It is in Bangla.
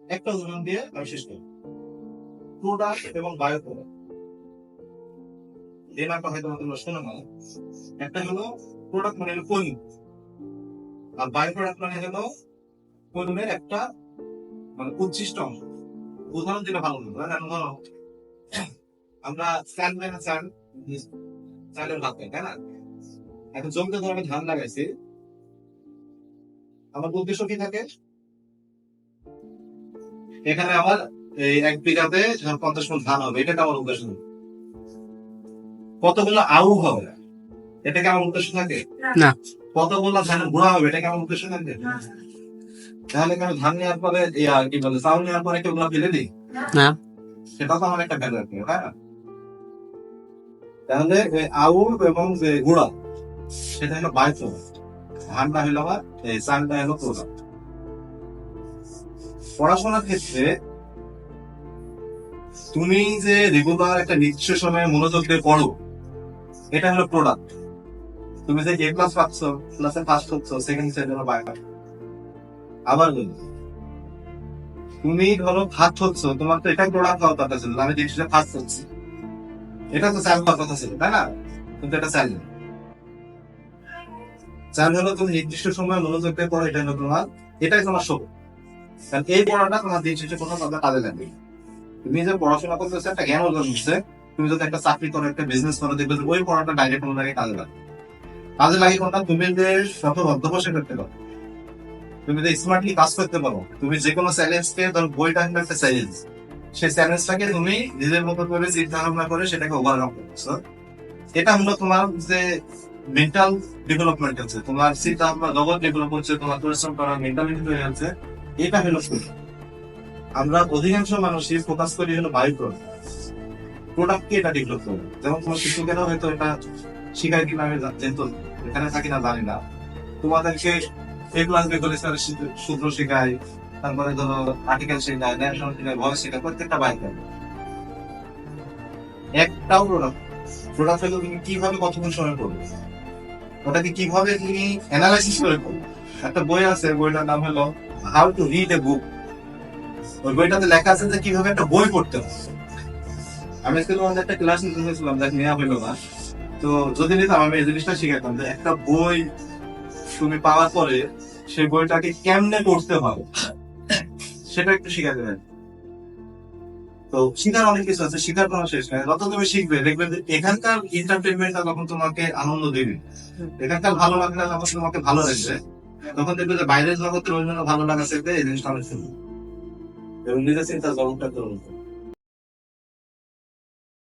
একটা উদাহরণ দিয়ে আমি শেষ করি। প্রোডাক্ট এবং বায়ো প্রোডাক্ট এই নামটা হয়তো তোমরা শোনো না একটা হলো প্রোডাক্ট মানে হলো পণ্য। আর বায়ো প্রোডাক্ট মানে হলো পণ্যের একটা মানে উচ্ছিষ্ট অংশ। উদাহরণ দিলে ভালো হতো। হ্যাঁ ধরো, আমরা স্যান্ড দেয় না স্যান্ড চালের ভাত খাই, তাই না? এখন জমিতে ধরো আমি ধান লাগাইছি, আমার উদ্দেশ্য কি থাকে? এখানে আমার এই এক বিঘাতে পঞ্চাশ মন ধান হবে এটা আমার উদ্দেশ্য? কতগুলো আউ হবে? এটা কি আমার উদ্দেশ্য থাকে? না। কতগুলো ধান গুঁড়া হবে এটা কি আমার উদ্দেশ্য থাকে? তাহলে কেন ধান নেওয়ার পরে কি বলে চাউল নেওয়ার পরে কেউ ফেলে দিই? না। সেটা তো আমার একটা আছে হ্যাঁ তাহলে আউ এবং যে গুঁড়া সেটা হলো বাইশ ধানটা হলো আমার এই চালটা হলো প্রোডাক্ট। পড়াশোনার ক্ষেত্রে তুমি যে রেগুলার একটা নির্দিষ্ট সময়ে মনোযোগ দিয়ে পড়ো, এটা হলো প্রোডাক্ট তুমি যে এ ক্লাস পাচ্ছ ক্লাসে ফার্স্ট হচ্ছ সেকেন্ড সেট হলো আবার বলি, তুমি ধরো ফার্স্ট হচ্ছ তোমার তো এটা প্রোডাক্ট হওয়ার কথা ছিল, আমি জিনিসটা ফার্স্ট হচ্ছি এটা তো স্যাল হওয়ার কথা ছিল, তাই না? কিন্তু এটা স্যাল না। স্যাল হলো তুমি নির্দিষ্ট সময় মনোযোগ দিয়ে পড়ো, এটা হলো তোমার, এটাই তোমার শো কারণ এই পড়াটা তোমার দিন শেষে কোনো কাজে লাগবে তুমি যে পড়াশোনা একটা জ্ঞান অর্জন তুমি যদি একটা চাকরি করো, একটা বিজনেস করো, দেখবে ওই পড়াটা ডাইরেক্ট কাজে লাগে কাজে লাগে কোনটা? তুমি যে করতে পারো। তুমি যে স্মার্টলি কাজ করতে পারো। তুমি যে কোনো চ্যালেঞ্জকে বইটা হলো একটা চ্যালেঞ্জ সেই চ্যালেঞ্জটাকে তুমি নিজের মতো করে চিন্তা ভাবনা করে সেটাকে ওভারকাম এটা হলো তোমার যে মেন্টাল ডেভেলপমেন্ট হচ্ছে তোমার চিন্তা ভাবনা ডেভেলপ হচ্ছে, তোমার পরিশ্রম করা মেন্টালিটি তৈরি হচ্ছে এটা হলো আমরা অধিকাংশ মানুষই ফোকাস করি হলো বায়ু প্রোডাক্ট প্রোডাক্টকে এটা ডেভেলপ করবে। যেমন তোমার শিক্ষকেরা হয়তো এটা শিখায় কিনা আমি জা- যেহেতু এখানে থাকি না, জানি না। তোমাদেরকে এ ক্লাস রেগুলেশন সূত্র শেখায়, তারপরে ধরো আর্টিকেল শেখায় ন্যাশনাল শেখায় ভয়েস শেখায়, প্রত্যেকটা বাইক একটাও প্রোডাক্ট প্রোডাক্ট হলে তুমি কীভাবে কতক্ষণ সময় করবে ওটাকে কীভাবে তুমি অ্যানালাইসিস করে করবে একটা বই আছে, বইটার নাম হলো how to read a book ওই বইটাতে লেখা আছে যে কীভাবে একটা বই পড়তে হবে আমি আজকে তোমাদের একটা ক্লাস নিতে হয়েছিলাম দেখ নেওয়া হইল না। তো যদি নিতাম আমি এই জিনিসটা শিখাতাম যে একটা বই তুমি পাওয়ার পরে সেই বইটাকে কেমনে পড়তে হবে সেটা একটু শিখাতে দেবেন তো শিখার অনেক কিছু আছে শিখার কোনো শেষ নাই। যত তুমি শিখবে দেখবে যে এখানকার এন্টারটেনমেন্টটা তখন তোমাকে আনন্দ দেবে। এখানকার ভালো লাগলে যখন তোমাকে ভালো লাগবে। তখন দেখবে যে বাইরের জগতের অন্য ভালো লাগা থাকবে এই জিনিসটা আমি শুনি। এবং নিজের চিন্তা জগৎটা করুন